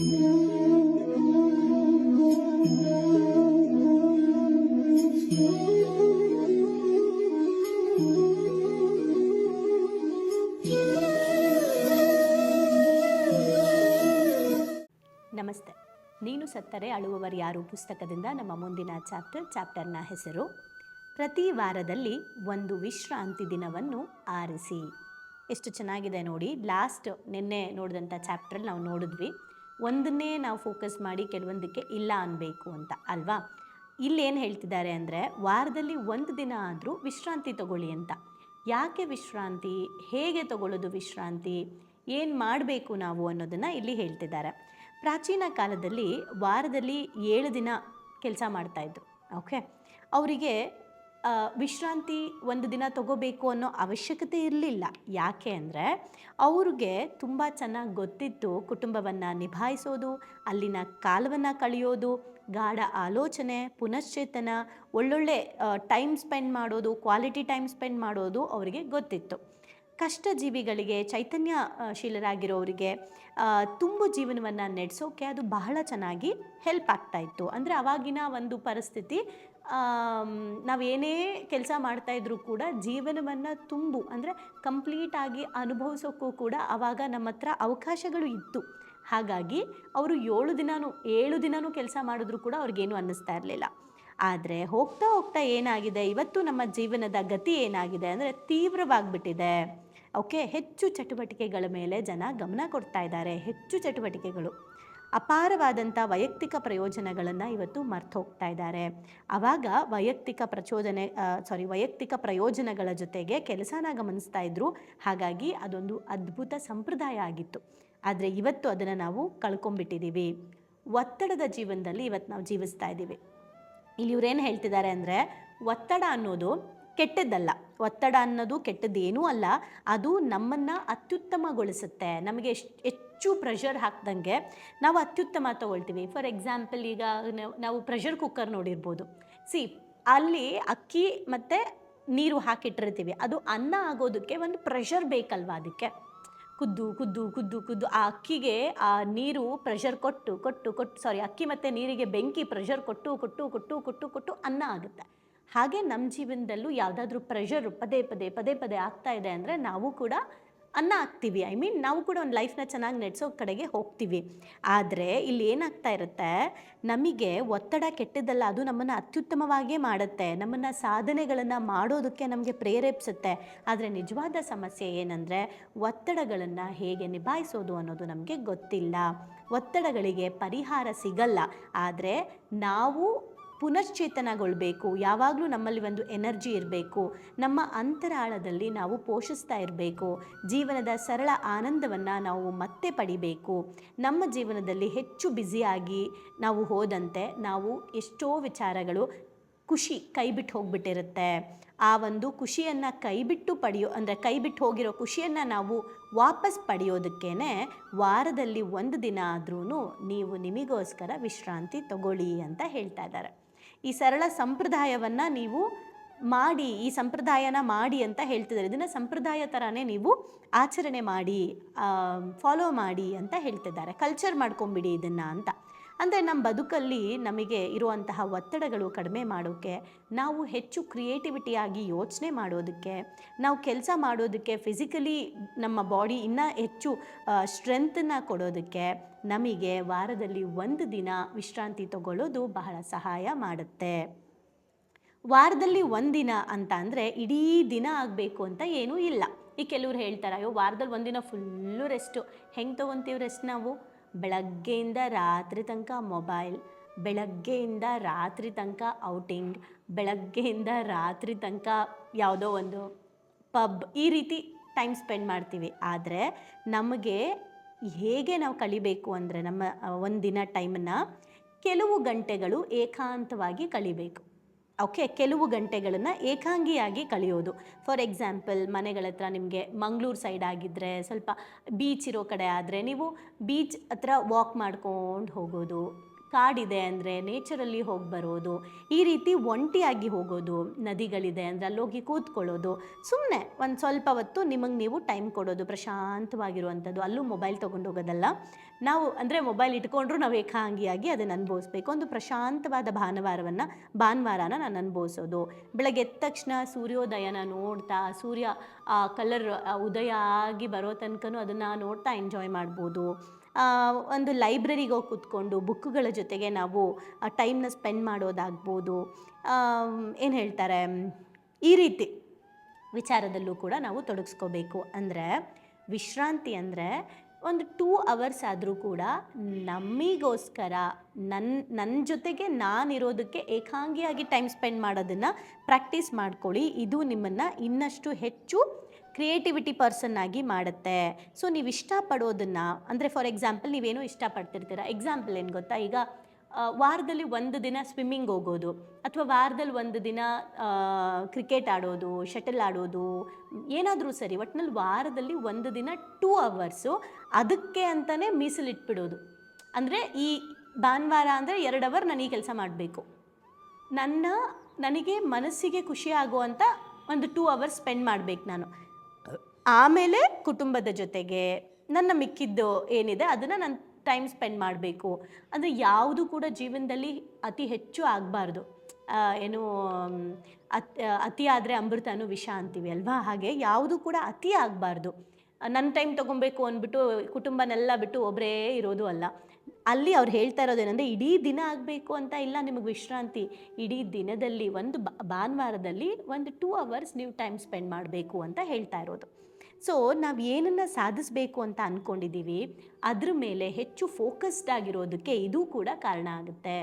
ನಮಸ್ತೆ. ನೀನು ಸತ್ತರೆ ಅಳುವವರು ಯಾರು? ಪುಸ್ತಕದಿಂದ ನಮ್ಮ ಮುಂದಿನ ಚಾಪ್ಟರ್, ಚಾಪ್ಟರ್ನ ಹೆಸರು, ಪ್ರತಿ ವಾರದಲ್ಲಿ ಒಂದು ವಿಶ್ರಾಂತಿ ದಿನವನ್ನು ಆರಿಸಿ. ಎಷ್ಟು ಚೆನ್ನಾಗಿದೆ ನೋಡಿ, ಲಾಸ್ಟ್ ನಿನ್ನೆ ನೋಡಿದಂಥ ಚಾಪ್ಟ್ರಲ್ಲಿ ನಾವು ನೋಡಿದ್ವಿ. ಒಂದನ್ನೇ ನಾವು ಫೋಕಸ್ ಮಾಡಿ ಕೆಲವೊಂದಕ್ಕೆ ಇಲ್ಲ ಅನ್ಬೇಕು ಅಂತ, ಅಲ್ವಾ? ಇಲ್ಲಿ ಏನು ಹೇಳ್ತಿದ್ದಾರೆ ಅಂದರೆ ವಾರದಲ್ಲಿ ಒಂದು ದಿನ ಆದರೂ ವಿಶ್ರಾಂತಿ ತಗೊಳ್ಳಿ ಅಂತ. ಯಾಕೆ ವಿಶ್ರಾಂತಿ? ಹೇಗೆ ತಗೊಳ್ಳೋದು ವಿಶ್ರಾಂತಿ? ಏನು ಮಾಡಬೇಕು ನಾವು ಅನ್ನೋದನ್ನು ಇಲ್ಲಿ ಹೇಳ್ತಿದ್ದಾರೆ. ಪ್ರಾಚೀನ ಕಾಲದಲ್ಲಿ ವಾರದಲ್ಲಿ ಏಳು ದಿನ ಕೆಲಸ ಮಾಡ್ತಾಯಿದ್ರು ಓಕೆ ಅವರಿಗೆ ವಿಶ್ರಾಂತಿ ಒಂದು ದಿನ ತಗೋಬೇಕು ಅನ್ನೋ ಅವಶ್ಯಕತೆ ಇರಲಿಲ್ಲ. ಯಾಕೆ ಅಂದರೆ ಅವ್ರಿಗೆ ತುಂಬ ಚೆನ್ನಾಗಿ ಗೊತ್ತಿತ್ತು ಕುಟುಂಬವನ್ನು ನಿಭಾಯಿಸೋದು ಅಲ್ಲಿನ ಕಾಲವನ್ನು ಕಳೆಯೋದು ಗಾಢ ಆಲೋಚನೆ ಪುನಶ್ಚೇತನ ಒಳ್ಳೊಳ್ಳೆ ಟೈಮ್ ಸ್ಪೆಂಡ್ ಮಾಡೋದು ಕ್ವಾಲಿಟಿ ಟೈಮ್ ಸ್ಪೆಂಡ್ ಮಾಡೋದು ಅವರಿಗೆ ಗೊತ್ತಿತ್ತು. ಕಷ್ಟ ಜೀವಿಗಳಿಗೆ ಚೈತನ್ಯ ಆ, ಶೀಲರಾಗಿರೋರಿಗೆ ತುಂಬು ಜೀವನವನ್ನು ನಡೆಸೋಕೆ ಅದು ಬಹಳ ಚೆನ್ನಾಗಿ ಹೆಲ್ಪ್ ಆಗ್ತಾಯಿತ್ತು ಅಂದರೆ ಅವಾಗಿನ ಒಂದು ಪರಿಸ್ಥಿತಿ ಆಮ್, ನಾವೇನೇ ಕೆಲಸ ಮಾಡ್ತಾಯಿದ್ರು ಕೂಡ ಜೀವನವನ್ನು ತುಂಬು ಅಂದರೆ ಕಂಪ್ಲೀಟಾಗಿ ಅನುಭವಿಸೋಕ್ಕೂ ಕೂಡ ಆವಾಗ ನಮ್ಮ ಹತ್ರ ಅವಕಾಶಗಳು ಇತ್ತು. ಹಾಗಾಗಿ ಅವರು ಏಳು ದಿನವೂ ಏಳು ದಿನವೂ ಕೆಲಸ ಮಾಡಿದ್ರು ಕೂಡ ಅವ್ರಿಗೇನು ಅನ್ನಿಸ್ತಾ ಇರಲಿಲ್ಲ. ಆದರೆ ಹೋಗ್ತಾ ಹೋಗ್ತಾ ಏನಾಗಿದೆ? ಇವತ್ತು ನಮ್ಮ ಜೀವನದ ಗತಿ ಏನಾಗಿದೆ? ಅಂದರೆ ತೀವ್ರವಾಗಿಬಿಟ್ಟಿದೆ. ಓಕೆ ಹೆಚ್ಚು ಚಟುವಟಿಕೆಗಳ ಮೇಲೆ ಜನ ಗಮನ ಕೊಡ್ತಾ ಇದ್ದಾರೆ. ಹೆಚ್ಚು ಚಟುವಟಿಕೆಗಳು. ಅಪಾರವಾದಂಥ ವೈಯಕ್ತಿಕ ಪ್ರಯೋಜನಗಳನ್ನು ಇವತ್ತು ಮರ್ತು ಹೋಗ್ತಾ ಇದ್ದಾರೆ. ಆವಾಗ ವೈಯಕ್ತಿಕ ಪ್ರಚೋದನೆ ಸಾರಿ ವೈಯಕ್ತಿಕ ಪ್ರಯೋಜನಗಳ ಜೊತೆಗೆ ಕೆಲಸನ ಗಮನಿಸ್ತಾ ಇದ್ರು. ಹಾಗಾಗಿ ಅದೊಂದು ಅದ್ಭುತ ಸಂಪ್ರದಾಯ ಆಗಿತ್ತು. ಆದರೆ ಇವತ್ತು ಅದನ್ನು ನಾವು ಕಳ್ಕೊಂಬಿಟ್ಟಿದ್ದೀವಿ ಒತ್ತಡದ ಜೀವನದಲ್ಲಿ ಇವತ್ತು ನಾವು ಜೀವಿಸ್ತಾ ಇದ್ದೀವಿ ಇಲ್ಲಿ ಇವ್ರೇನು ಹೇಳ್ತಿದ್ದಾರೆ ಅಂದರೆ, ಒತ್ತಡ ಅನ್ನೋದು ಕೆಟ್ಟದ್ದಲ್ಲ. ಒತ್ತಡ ಅನ್ನೋದು ಕೆಟ್ಟದ್ದೇನೂ ಅಲ್ಲ, ಅದು ನಮ್ಮನ್ನು ಅತ್ಯುತ್ತಮಗೊಳಿಸುತ್ತೆ. ನಮಗೆ ಹೆಚ್ಚು ಪ್ರೆಷರ್ ಹಾಕ್ದಂಗೆ ನಾವು ಅತ್ಯುತ್ತಮ ತಗೊಳ್ತೀವಿ. ಫಾರ್ ಎಕ್ಸಾಂಪಲ್ ಈಗ ನಾವು- ನಾವು ಪ್ರೆಷರ್ ಕುಕ್ಕರ್ ನೋಡಿರ್ಬೋದು. ಸಿ ಅಲ್ಲಿ ಅಕ್ಕಿ ಮತ್ತು ನೀರು ಹಾಕಿಟ್ಟಿರ್ತೀವಿ. ಅದು ಅನ್ನ ಆಗೋದಕ್ಕೆ ಒಂದು ಪ್ರೆಷರ್ ಬೇಕಲ್ವಾ ಅದಕ್ಕೆ? ಕುದ್ದು ಕುದ್ದು ಕುದ್ದು ಕುದ್ದು. ಆ ಅಕ್ಕಿಗೆ ಆ ನೀರು ಪ್ರೆಷರ್ ಕೊಟ್ಟು ಕೊಟ್ಟು ಕೊಟ್ಟು ಸಾರಿ ಅಕ್ಕಿ ಮತ್ತು ನೀರಿಗೆ ಬೆಂಕಿ ಪ್ರೆಷರ್ ಕೊಟ್ಟು ಕೊಟ್ಟು ಕೊಟ್ಟು ಕೊಟ್ಟು ಕೊಟ್ಟು ಅನ್ನ ಆಗುತ್ತೆ. ಹಾಗೆ ನಮ್ಮ ಜೀವನದಲ್ಲೂ ಯಾವುದಾದ್ರೂ ಪ್ರೆಷರ್ ಪದೇ ಪದೇ ಪದೇ ಪದೇ ಆಗ್ತಾ ಇದೆ ಅಂದರೆ ನಾವು ಕೂಡ ಅನ್ನ ಹಾಕ್ತೀವಿ ಐ ಮೀನ್ ನಾವು ಕೂಡ ಒಂದು ಲೈಫ್ನ ಚೆನ್ನಾಗಿ ನಡೆಸೋ ಕಡೆಗೆ ಹೋಗ್ತೀವಿ. ಆದರೆ ಇಲ್ಲಿ ಏನಾಗ್ತಾ ಇರುತ್ತೆ? ನಮಗೆ ಒತ್ತಡ ಕೆಟ್ಟದ್ದಲ್ಲ, ಅದು ನಮ್ಮನ್ನು ಅತ್ಯುತ್ತಮವಾಗಿಯೇ ಮಾಡುತ್ತೆ. ನಮ್ಮನ್ನು ಸಾಧನೆಗಳನ್ನು ಮಾಡೋದಕ್ಕೆ ನಮಗೆ ಪ್ರೇರೇಪಿಸುತ್ತೆ. ಆದರೆ ನಿಜವಾದ ಸಮಸ್ಯೆ ಏನಂದರೆ ಒತ್ತಡಗಳನ್ನು ಹೇಗೆ ನಿಭಾಯಿಸೋದು ಅನ್ನೋದು ನಮಗೆ ಗೊತ್ತಿಲ್ಲ. ಒತ್ತಡಗಳಿಗೆ ಪರಿಹಾರ ಸಿಗಲ್ಲ. ಆದರೆ ನಾವು ಪುನಶ್ಚೇತನಗೊಳ್ಬೇಕು. ಯಾವಾಗಲೂ ನಮ್ಮಲ್ಲಿ ಒಂದು ಎನರ್ಜಿ ಇರಬೇಕು. ನಮ್ಮ ಅಂತರಾಳದಲ್ಲಿ ನಾವು ಪೋಷಿಸ್ತಾ ಇರಬೇಕು. ಜೀವನದ ಸರಳ ಆನಂದವನ್ನು ನಾವು ಮತ್ತೆ ಪಡಿಬೇಕು. ನಮ್ಮ ಜೀವನದಲ್ಲಿ ಹೆಚ್ಚು ಬ್ಯುಸಿಯಾಗಿ ನಾವು ಹೋದಂತೆ ನಾವು ಎಷ್ಟೋ ವಿಚಾರಗಳು ಖುಷಿ ಕೈಬಿಟ್ಟು ಹೋಗ್ಬಿಟ್ಟಿರುತ್ತೆ. ಆ ಒಂದು ಖುಷಿಯನ್ನು ಕೈಬಿಟ್ಟು ಪಡೆಯೋ, ಅಂದರೆ ಕೈಬಿಟ್ಟು ಹೋಗಿರೋ ಖುಷಿಯನ್ನು ನಾವು ವಾಪಸ್ ಪಡೆಯೋದಕ್ಕೇ ವಾರದಲ್ಲಿ ಒಂದು ದಿನ ಆದ್ರೂ ನೀವು ನಿಮಗೋಸ್ಕರ ವಿಶ್ರಾಂತಿ ತಗೊಳ್ಳಿ ಅಂತ ಹೇಳ್ತಾ ಇದ್ದಾರೆ. ಈ ಸರಳ ಸಂಪ್ರದಾಯವನ್ನು ನೀವು ಮಾಡಿ, ಈ ಸಂಪ್ರದಾಯನ ಮಾಡಿ ಅಂತ ಹೇಳ್ತಿದ್ದಾರೆ. ಇದನ್ನು ಸಂಪ್ರದಾಯ ಥರನೇ ನೀವು ಆಚರಣೆ ಮಾಡಿ ಫಾಲೋ ಮಾಡಿ ಅಂತ ಹೇಳ್ತಿದ್ದಾರೆ. ಕಲ್ಚರ್ ಮಾಡ್ಕೊಂಬಿಡಿ ಇದನ್ನು ಅಂತ. ಅಂದರೆ ನಮ್ಮ ಬದುಕಲ್ಲಿ ನಮಗೆ ಇರುವಂತಹ ಒತ್ತಡಗಳು ಕಡಿಮೆ ಮಾಡೋಕ್ಕೆ ನಾವು ಹೆಚ್ಚು ಕ್ರಿಯೇಟಿವಿಟಿಯಾಗಿ ಯೋಚನೆ ಮಾಡೋದಕ್ಕೆ, ನಾವು ಕೆಲಸ ಮಾಡೋದಕ್ಕೆ ಫಿಸಿಕಲಿ ನಮ್ಮ ಬಾಡಿ ಇನ್ನೂ ಹೆಚ್ಚು ಸ್ಟ್ರೆಂತನ್ನು ಕೊಡೋದಕ್ಕೆ ನಮಗೆ ವಾರದಲ್ಲಿ ಒಂದು ದಿನ ವಿಶ್ರಾಂತಿ ತಗೊಳ್ಳೋದು ಬಹಳ ಸಹಾಯ ಮಾಡುತ್ತೆ. ವಾರದಲ್ಲಿ ಒಂದಿನ ಅಂತ ಅಂದರೆ ಇಡೀ ದಿನ ಆಗಬೇಕು ಅಂತ ಏನೂ ಇಲ್ಲ. ಈ ಕೆಲವ್ರು ಹೇಳ್ತಾರೆ, ಅಯ್ಯೋ, ವಾರದಲ್ಲಿ ಒಂದಿನ ಫುಲ್ಲು ರೆಸ್ಟು ಹೆಂಗೆ ತೊಗೊತೀವಿ ರೆಸ್ಟ್ ನಾವು? ಬೆಳಗ್ಗೆಯಿಂದ ರಾತ್ರಿ ತನಕ ಮೊಬೈಲ್, ಬೆಳಗ್ಗೆಯಿಂದ ರಾತ್ರಿ ತನಕ ಔಟಿಂಗ್, ಬೆಳಗ್ಗೆಯಿಂದ ರಾತ್ರಿ ತನಕ ಯಾವುದೋ ಒಂದು ಪಬ್ ಈ ರೀತಿ ಟೈಮ್ ಸ್ಪೆಂಡ್ ಮಾಡ್ತೀವಿ. ಆದರೆ ನಮಗೆ ಹೇಗೆ ನಾವು ಕಳಿಬೇಕು ಅಂದರೆ ನಮ್ಮ ಒಂದಿನ ಟೈಮನ್ನು ಕೆಲವು ಗಂಟೆಗಳು ಏಕಾಂತವಾಗಿ ಕಳಿಬೇಕು ಓಕೆ, ಕೆಲವು ಗಂಟೆಗಳನ್ನು ಏಕಾಂಗಿಯಾಗಿ ಕಳೆಯೋದು. ಫಾರ್ ಎಕ್ಸಾಂಪಲ್ ಮನೆಗಳ ಹತ್ರ ನಿಮಗೆ ಮಂಗಳೂರು ಸೈಡ್ ಆಗಿದ್ದರೆ ಸ್ವಲ್ಪ ಬೀಚ್ ಇರೋ ಕಡೆ ಆದರೆ ನೀವು ಬೀಚ್ ಹತ್ರ ವಾಕ್ ಮಾಡ್ಕೊಂಡು ಹೋಗೋದು. ಕಾಡಿದೆ ಅಂದರೆ ನೇಚರಲ್ಲಿ ಹೋಗಿ ಬರೋದು, ಈ ರೀತಿ ಒಂಟಿಯಾಗಿ ಹೋಗೋದು, ನದಿಗಳಿದೆ ಅಂದರೆ ಅಲ್ಲೋಗಿ ಕೂತ್ಕೊಳ್ಳೋದು ಸುಮ್ಮನೆ ಒಂದು ಸ್ವಲ್ಪ ಹೊತ್ತು ನಿಮಗೆ ನೀವು ಟೈಮ್ ಕೊಡೋದು, ಪ್ರಶಾಂತವಾಗಿರುವಂಥದ್ದು, ಅಲ್ಲೂ ಮೊಬೈಲ್ ತೊಗೊಂಡು ಹೋಗೋದಲ್ಲ. ನಾವು ಅಂದರೆ ಮೊಬೈಲ್ ಇಟ್ಕೊಂಡ್ರು ನಾವು ಏಕಾಂಗಿಯಾಗಿ ಅದನ್ನು ಅನುಭವಿಸ್ಬೇಕು. ಒಂದು ಪ್ರಶಾಂತವಾದ ಭಾನುವಾರವನ್ನು, ಭಾನುವಾರನ ನಾನು ಅನುಭವಿಸೋದು. ಬೆಳಗ್ಗೆ ಎದ್ದ ತಕ್ಷಣ ಸೂರ್ಯೋದಯನ ನೋಡ್ತಾ, ಸೂರ್ಯ ಕಲರ್ ಉದಯ ಆಗಿ ಬರೋ ತನಕನೂ ಅದನ್ನು ನೋಡ್ತಾ ಎಂಜಾಯ್ ಮಾಡ್ಬೋದು. ಒಂದು ಲೈಬ್ರರಿಗೆ ಹೋಗಿ ಕೂತ್ಕೊಂಡು ಬುಕ್ಗಳ ಜೊತೆಗೆ ನಾವು ಟೈಮ್ನ ಸ್ಪೆಂಡ್ ಮಾಡೋದಾಗ್ಬೋದು. ಏನು ಹೇಳ್ತಾರೆ? ಈ ರೀತಿ ವಿಚಾರದಲ್ಲೂ ಕೂಡ ನಾವು ತೊಡಗಿಸ್ಕೋಬೇಕು. ಅಂದರೆ, ವಿಶ್ರಾಂತಿ ಅಂದರೆ ಒಂದು ಟೂ ಅವರ್ಸ್ ಆದರೂ ಕೂಡ ನಮಗೋಸ್ಕರ ನನ್ನ ನನ್ನ ಜೊತೆಗೆ ನಾನಿರೋದಕ್ಕೆ ಏಕಾಂಗಿಯಾಗಿ ಟೈಮ್ ಸ್ಪೆಂಡ್ ಮಾಡೋದನ್ನು ಪ್ರಾಕ್ಟೀಸ್ ಮಾಡ್ಕೊಳ್ಳಿ. ಇದು ನಿಮ್ಮನ್ನು ಇನ್ನಷ್ಟು ಹೆಚ್ಚು ಕ್ರಿಯೇಟಿವಿಟಿ ಪರ್ಸನ್ ಆಗಿ ಮಾಡುತ್ತೆ. ಸೊ ನೀವು ಇಷ್ಟಪಡೋದನ್ನು, ಅಂದರೆ ಫಾರ್ ಎಕ್ಸಾಂಪಲ್ ನೀವೇನೋ ಇಷ್ಟಪಡ್ತಿರ್ತೀರ. ಎಕ್ಸಾಂಪಲ್ ಏನು ಗೊತ್ತಾ? ಈಗ ವಾರದಲ್ಲಿ ಒಂದು ದಿನ ಸ್ವಿಮ್ಮಿಂಗ್ ಹೋಗೋದು, ಅಥವಾ ವಾರದಲ್ಲಿ ಒಂದು ದಿನ ಕ್ರಿಕೆಟ್ ಆಡೋದು ಶಟಲ್ ಆಡೋದು, ಏನಾದರೂ ಸರಿ, ಒಟ್ನಲ್ಲಿ ವಾರದಲ್ಲಿ ಒಂದು ದಿನ ಟೂ ಅವರ್ಸು ಅದಕ್ಕೆ ಅಂತಲೇ ಮೀಸಲಿಟ್ಬಿಡೋದು. ಅಂದರೆ ಈ ಭಾನುವಾರ ಅಂದರೆ ಎರಡು ಅವರ್ ನಾನು ಈ ಕೆಲಸ ಮಾಡಬೇಕು. ನನ್ನ, ನನಗೆ ಮನಸ್ಸಿಗೆ ಖುಷಿ ಆಗುವಂಥ ಒಂದು ಟೂ ಅವರ್ಸ್ ಸ್ಪೆಂಡ್ ಮಾಡಬೇಕು ನಾನು. ಆಮೇಲೆ ಕುಟುಂಬದ ಜೊತೆಗೆ ನನ್ನ ಮಿಕ್ಕಿದ್ದು ಏನಿದೆ ಅದನ್ನು ನಾನು ಟೈಮ್ ಸ್ಪೆಂಡ್ ಮಾಡಬೇಕು. ಅಂದರೆ ಯಾವುದು ಕೂಡ ಜೀವನದಲ್ಲಿ ಅತಿ ಹೆಚ್ಚು ಆಗಬಾರ್ದು. ಏನು ಅತ್, ಅತಿ ಆದರೆ ಅಮೃತನೂ ವಿಷ ಅಂತೀವಿ ಅಲ್ವಾ? ಹಾಗೆ ಯಾವುದು ಕೂಡ ಅತಿ ಆಗಬಾರ್ದು. ನನ್ನ ಟೈಮ್ ತೊಗೊಬೇಕು ಅಂದ್ಬಿಟ್ಟು ಕುಟುಂಬನೆಲ್ಲ ಬಿಟ್ಟು ಒಬ್ಬರೇ ಇರೋದು ಅಲ್ಲ. ಅಲ್ಲಿ ಅವ್ರು ಹೇಳ್ತಾ ಇರೋದೇನೆಂದರೆ ಇಡೀ ದಿನ ಆಗಬೇಕು ಅಂತ ಇಲ್ಲ ನಿಮಗೆ ವಿಶ್ರಾಂತಿ. ಇಡೀ ದಿನದಲ್ಲಿ ಒಂದು ಭಾನುವಾರದಲ್ಲಿ ಒಂದು ಟೂ ಅವರ್ಸ್ ನೀವು ಟೈಮ್ ಸ್ಪೆಂಡ್ ಮಾಡಬೇಕು ಅಂತ ಹೇಳ್ತಾ ಇರೋದು. ಸೊ ನಾವು ಏನನ್ನು ಸಾಧಿಸಬೇಕು ಅಂತ ಅಂದ್ಕೊಂಡಿದ್ದೀವಿ ಅದ್ರ ಮೇಲೆ ಹೆಚ್ಚು ಫೋಕಸ್ಡ್ ಆಗಿರೋದಕ್ಕೆ ಇದು ಕೂಡ ಕಾರಣ ಆಗುತ್ತೆ.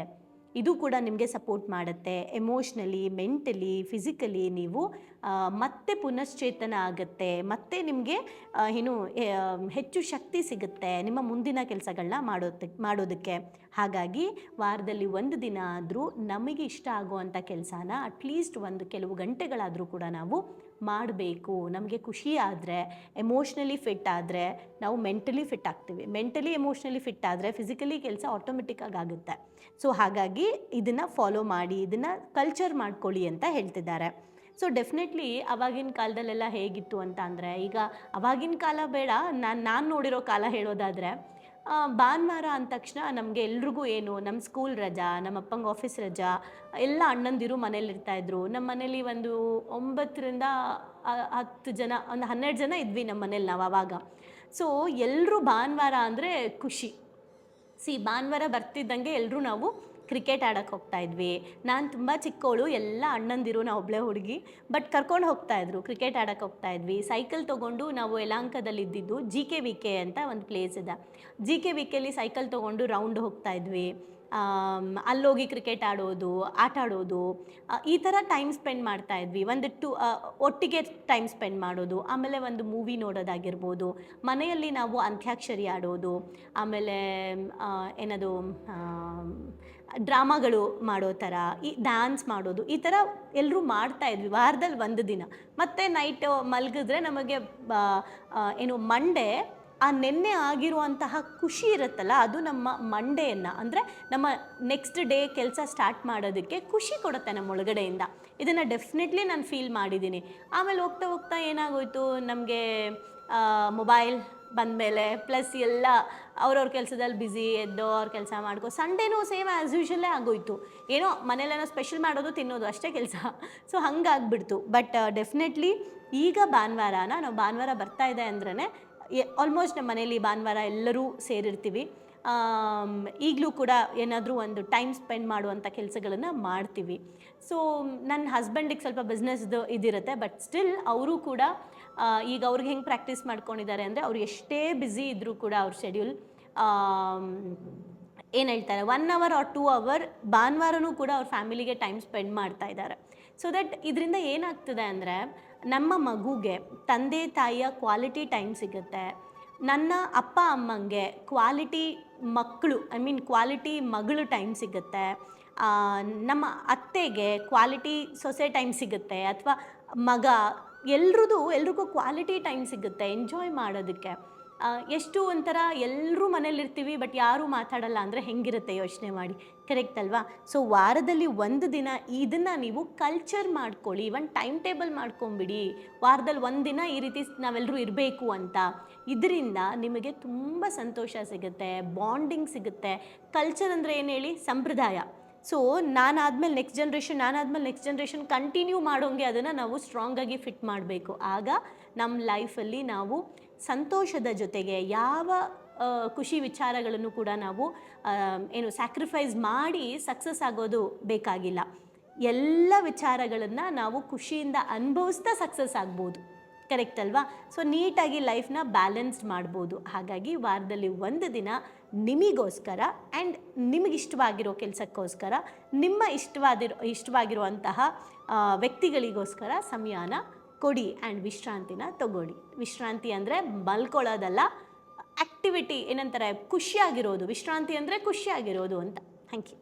ಇದು ಕೂಡ ನಿಮಗೆ ಸಪೋರ್ಟ್ ಮಾಡುತ್ತೆ. ಎಮೋಷ್ನಲಿ ಮೆಂಟಲಿ ಫಿಸಿಕಲಿ ನೀವು ಮತ್ತೆ ಪುನಶ್ಚೇತನ ಆಗುತ್ತೆ. ಮತ್ತೆ ನಿಮಗೆ ಏನು ಹೆಚ್ಚು ಶಕ್ತಿ ಸಿಗುತ್ತೆ ನಿಮ್ಮ ಮುಂದಿನ ಕೆಲಸಗಳನ್ನ ಮಾಡೋದಕ್ಕೆ ಮಾಡೋದಕ್ಕೆ. ಹಾಗಾಗಿ ವಾರದಲ್ಲಿ ಒಂದು ದಿನ ಆದರೂ ನಮಗೆ ಇಷ್ಟ ಆಗುವಂಥ ಕೆಲಸನ ಅಟ್ಲೀಸ್ಟ್ ಒಂದು ಕೆಲವು ಗಂಟೆಗಳಾದರೂ ಕೂಡ ನಾವು ಮಾಡಬೇಕು, ನಮಗೆ ಖುಷಿ ಆದರೆ ಎಮೋಷ್ನಲಿ ಫಿಟ್ ಆದರೆ ನಾವು ಮೆಂಟಲಿ ಫಿಟ್ ಆಗ್ತೀವಿ. ಮೆಂಟಲಿ ಎಮೋಷ್ನಲಿ ಫಿಟ್ ಆದರೆ ಫಿಸಿಕಲಿ ಕೆಲಸ ಆಟೋಮೆಟಿಕ್ಕಾಗಿ ಆಗುತ್ತೆ. ಸೊ ಹಾಗಾಗಿ ಇದನ್ನು ಫಾಲೋ ಮಾಡಿ, ಇದನ್ನು ಕಲ್ಚರ್ ಮಾಡ್ಕೊಳ್ಳಿ ಅಂತ ಹೇಳ್ತಿದ್ದಾರೆ. ಸೊ ಡೆಫಿನೆಟ್ಲಿ ಅವಾಗಿನ ಕಾಲದಲ್ಲೆಲ್ಲ ಹೇಗಿತ್ತು ಅಂತ ಅಂದರೆ, ಈಗ ಅವಾಗಿನ ಕಾಲ ಬೇಡ, ನಾನು ನಾನು ನೋಡಿರೋ ಕಾಲ ಹೇಳೋದಾದರೆ ಭಾನುವಾರ ಅಂದ ತಕ್ಷಣ ನಮಗೆ ಎಲ್ರಿಗೂ ಏನು ನಮ್ಮ ಸ್ಕೂಲ್ ರಜಾ ನಮ್ಮ ಅಪ್ಪಂಗೆ ಆಫೀಸ್ ರಜಾ, ಎಲ್ಲ ಅಣ್ಣಂದಿರು ಮನೇಲಿ ಇರ್ತಾಯಿದ್ರು ನಮ್ಮ ಮನೇಲಿ ಒಂದು ಒಂಬತ್ತರಿಂದ ಹತ್ತು ಜನ, ಒಂದು ಹನ್ನೆರಡು ಜನ ಇದ್ವಿ ನಮ್ಮ ಮನೇಲಿ ನಾವು ಆವಾಗ ಸೊ ಎಲ್ಲರೂ ಭಾನುವಾರ ಅಂದರೆ ಖುಷಿ. ಸಿ ಭಾನುವಾರ ಬರ್ತಿದ್ದಂಗೆ ಎಲ್ಲರೂ ನಾವು ಕ್ರಿಕೆಟ್ ಆಡೋಕ್ಕೆ ಹೋಗ್ತಾ ಇದ್ವಿ. ನಾನು ತುಂಬ ಚಿಕ್ಕವಳು ಎಲ್ಲ ಅಣ್ಣಂದಿರು, ನಾವು ಒಬ್ಬಳೇ ಹುಡುಗಿ ಬಟ್ ಕರ್ಕೊಂಡು ಹೋಗ್ತಾ ಇದ್ರು, ಕ್ರಿಕೆಟ್ ಆಡೋಕ್ಕೆ ಹೋಗ್ತಾ ಇದ್ವಿ. ಸೈಕಲ್ ತೊಗೊಂಡು ನಾವು ಯಲಾಂಕದಲ್ಲಿ ಇದ್ದಿದ್ದು ಜಿ ಕೆ ವಿ ಕೆ ಅಂತ ಒಂದು ಪ್ಲೇಸ್ ಇದೆ. ಜಿ ಕೆ ವಿ ಕೆಲಿ ಸೈಕಲ್ ತೊಗೊಂಡು ರೌಂಡ್ ಹೋಗ್ತಾ ಇದ್ವಿ. ಅಲ್ಲೋಗಿ ಕ್ರಿಕೆಟ್ ಆಡೋದು, ಆಟ ಆಡೋದು ಈ ಥರ ಟೈಮ್ ಸ್ಪೆಂಡ್ ಮಾಡ್ತಾ ಇದ್ವಿ. ಒಂದು ಟು ಒಟ್ಟಿಗೆ ಟೈಮ್ ಸ್ಪೆಂಡ್ ಮಾಡೋದು, ಆಮೇಲೆ ಒಂದು ಮೂವಿ ನೋಡೋದಾಗಿರ್ಬೋದು, ಮನೆಯಲ್ಲಿ ನಾವು ಅಂತ್ಯಾಕ್ಷರಿ ಆಡೋದು, ಆಮೇಲೆ ಏನದು ಡ್ರಾಮಾಗಳು ಮಾಡೋ ಥರ ಈ ಡ್ಯಾನ್ಸ್ ಮಾಡೋದು, ಈ ಥರ ಎಲ್ಲರೂ ಮಾಡ್ತಾ ಇದ್ವಿ. ವಾರದಲ್ಲಿ ಒಂದು ದಿನ. ಮತ್ತು ನೈಟ್ ಮಲಗಿದ್ರೆ ನಮಗೆ ಏನು ಮಂಡೇ ಆ ನೆನ್ನೆ ಆಗಿರುವಂತಹ ಖುಷಿ ಇರುತ್ತಲ್ಲ, ಅದು ನಮ್ಮ ಮಂಡೆಯನ್ನು ಅಂದರೆ ನಮ್ಮ ನೆಕ್ಸ್ಟ್ ಡೇ ಕೆಲಸ ಸ್ಟಾರ್ಟ್ ಮಾಡೋದಕ್ಕೆ ಖುಷಿ ಕೊಡುತ್ತೆ ನಮ್ಮ ಒಳಗಡೆಯಿಂದ. ಇದನ್ನು ಡೆಫಿನೆಟ್ಲಿ ನಾನು ಫೀಲ್ ಮಾಡಿದ್ದೀನಿ. ಆಮೇಲೆ ಹೋಗ್ತಾ ಹೋಗ್ತಾ ಏನಾಗೋಯ್ತು? ನಮಗೆ ಮೊಬೈಲ್ ಬಂದಮೇಲೆ ಪ್ಲಸ್ ಎಲ್ಲ ಅವ್ರವ್ರ ಕೆಲಸದಲ್ಲಿ ಬ್ಯುಸಿ ಎದ್ದು ಅವ್ರ ಕೆಲಸ ಮಾಡ್ಕೊ ಸಂಡೇನೂ ಸೇಮ್ ಆ್ಯಸ್ ಯೂಶಲೇ ಆಗೋಯ್ತು. ಏನೋ ಮನೇಲೇನೋ ಸ್ಪೆಷಲ್ ಮಾಡೋದು, ತಿನ್ನೋದು ಅಷ್ಟೇ ಕೆಲಸ. ಸೊ ಹಂಗಾಗ್ಬಿಡ್ತು. ಬಟ್ ಡೆಫಿನೆಟ್ಲಿ ಈಗ ಭಾನುವಾರನ, ನಾವು ಭಾನುವಾರ ಬರ್ತಾ ಇದೆ ಅಂದ್ರೇ ಆಲ್ಮೋಸ್ಟ್ ನಮ್ಮ ಮನೇಲಿ ಭಾನುವಾರ ಎಲ್ಲರೂ ಸೇರಿರ್ತೀವಿ. ಈಗಲೂ ಕೂಡ ಏನಾದರೂ ಒಂದು ಟೈಮ್ ಸ್ಪೆಂಡ್ ಮಾಡುವಂಥ ಕೆಲಸಗಳನ್ನು ಮಾಡ್ತೀವಿ. ಸೊ ನನ್ನ ಹಸ್ಬೆಂಡಿಗೆ ಸ್ವಲ್ಪ ಬಿಸ್ನೆಸ್ದು ಇದಿರುತ್ತೆ ಬಟ್ ಸ್ಟಿಲ್ ಅವರು ಕೂಡ ಈಗ ಅವ್ರಿಗೆ ಹೆಂಗೆ ಪ್ರಾಕ್ಟೀಸ್ ಮಾಡ್ಕೊಂಡಿದ್ದಾರೆ ಅಂದರೆ ಅವ್ರು ಎಷ್ಟೇ ಬ್ಯುಸಿ ಇದ್ದರೂ ಕೂಡ ಅವ್ರ ಶೆಡ್ಯೂಲ್ ಏನು ಹೇಳ್ತಾರೆ one hour or two hour ಭಾನುವಾರನೂ ಕೂಡ ಅವ್ರ ಫ್ಯಾಮಿಲಿಗೆ ಟೈಮ್ ಸ್ಪೆಂಡ್ ಮಾಡ್ತಾ ಇದ್ದಾರೆ ಸೊ ದಟ್ ಇದರಿಂದ ಏನಾಗ್ತದೆ ಅಂದರೆ ನಮ್ಮ ಮಗುಗೆ ತಂದೆ ತಾಯಿಯ ಕ್ವಾಲಿಟಿ ಟೈಮ್ ಸಿಗುತ್ತೆ. ನನ್ನ ಅಪ್ಪ ಅಮ್ಮಂಗೆ ಕ್ವಾಲಿಟಿ ಮಕ್ಕಳು ಐ ಮೀನ್ ಕ್ವಾಲಿಟಿ ಮಗಳು ಟೈಮ್ ಸಿಗುತ್ತೆ. ನಮ್ಮ ಅತ್ತೆಗೆ ಕ್ವಾಲಿಟಿ ಸೊಸೆ ಟೈಮ್ ಸಿಗುತ್ತೆ ಅಥವಾ ಮಗ, ಎಲ್ರದ್ದು, ಎಲ್ರಿಗೂ ಕ್ವಾಲಿಟಿ ಟೈಮ್ ಸಿಗುತ್ತೆ. ಎಂಜಾಯ್ ಮಾಡೋದಕ್ಕೆ. ಎಷ್ಟು ಒಂಥರ ಎಲ್ಲರೂ ಮನೇಲಿರ್ತೀವಿ ಬಟ್ ಯಾರೂ ಮಾತಾಡಲ್ಲ ಅಂದರೆ ಹೆಂಗಿರುತ್ತೆ ಯೋಚನೆ ಮಾಡಿ. ಕರೆಕ್ಟ್ ಅಲ್ವಾ? ಸೊ ವಾರದಲ್ಲಿ ಒಂದು ದಿನ ಇದನ್ನು ನೀವು ಕಲ್ಚರ್ ಮಾಡ್ಕೊಳ್ಳಿ ಇವನ್ ಟೈಮ್ ಟೇಬಲ್ ಮಾಡ್ಕೊಂಬಿಡಿ. ವಾರದಲ್ಲಿ ಒಂದು ದಿನ ಈ ರೀತಿ ನಾವೆಲ್ಲರೂ ಇರಬೇಕು ಅಂತ. ಇದರಿಂದ ನಿಮಗೆ ತುಂಬ ಸಂತೋಷ ಸಿಗುತ್ತೆ ಬಾಂಡಿಂಗ್ ಸಿಗುತ್ತೆ. ಕಲ್ಚರ್ ಅಂದರೆ ಏನು ಹೇಳಿ? ಸಂಪ್ರದಾಯ. ಸೊ ನಾನಾದ್ಮೇಲೆ ನೆಕ್ಸ್ಟ್ ಜನ್ರೇಷನ್ ನಾನಾದ್ಮೇಲೆ ನೆಕ್ಸ್ಟ್ ಜನ್ರೇಷನ್ ಕಂಟಿನ್ಯೂ ಮಾಡೋಂಗೆ ಅದನ್ನು ನಾವು ಸ್ಟ್ರಾಂಗಾಗಿ ಫಿಟ್ ಮಾಡಬೇಕು. ಆಗ ನಮ್ಮ ಲೈಫಲ್ಲಿ ನಾವು ಸಂತೋಷದ ಜೊತೆಗೆ ಯಾವ ಖುಷಿ ವಿಚಾರಗಳನ್ನು ಕೂಡ ನಾವು ಏನು ಸ್ಯಾಕ್ರಿಫೈಸ್ ಮಾಡಿ ಸಕ್ಸಸ್ ಆಗೋದು ಬೇಕಾಗಿಲ್ಲ. ಎಲ್ಲ ವಿಚಾರಗಳನ್ನು ನಾವು ಖುಷಿಯಿಂದ ಅನುಭವಿಸ್ತಾ ಸಕ್ಸಸ್ ಆಗ್ಬೋದು. ಕರೆಕ್ಟ್ ಅಲ್ವಾ? ಸೊ ನೀಟಾಗಿ ಲೈಫ್ನ ಬ್ಯಾಲೆನ್ಸ್ಡ್ ಮಾಡ್ಬೋದು. ಹಾಗಾಗಿ ವಾರದಲ್ಲಿ ಒಂದು ದಿನ ನಿಮಗೋಸ್ಕರ ಆ್ಯಂಡ್ ನಿಮಗಿಷ್ಟವಾಗಿರೋ ಕೆಲಸಕ್ಕೋಸ್ಕರ, ನಿಮ್ಮ ಇಷ್ಟವಾದಿರೋ, ಇಷ್ಟವಾಗಿರುವಂತಹ ವ್ಯಕ್ತಿಗಳಿಗೋಸ್ಕರ ಸಮಯನ ಕೊಡಿ ಆ್ಯಂಡ್ ವಿಶ್ರಾಂತಿನ ತಗೊಳ್ಳಿ. ವಿಶ್ರಾಂತಿ ಅಂದರೆ ಮಲ್ಕೊಳ್ಳೋದಲ್ಲ ಆ್ಯಕ್ಟಿವಿಟಿ ಏನಂತಾರೆ, ಖುಷಿಯಾಗಿರೋದು. ವಿಶ್ರಾಂತಿ ಅಂದರೆ ಖುಷಿಯಾಗಿರೋದು ಅಂತ. Thank you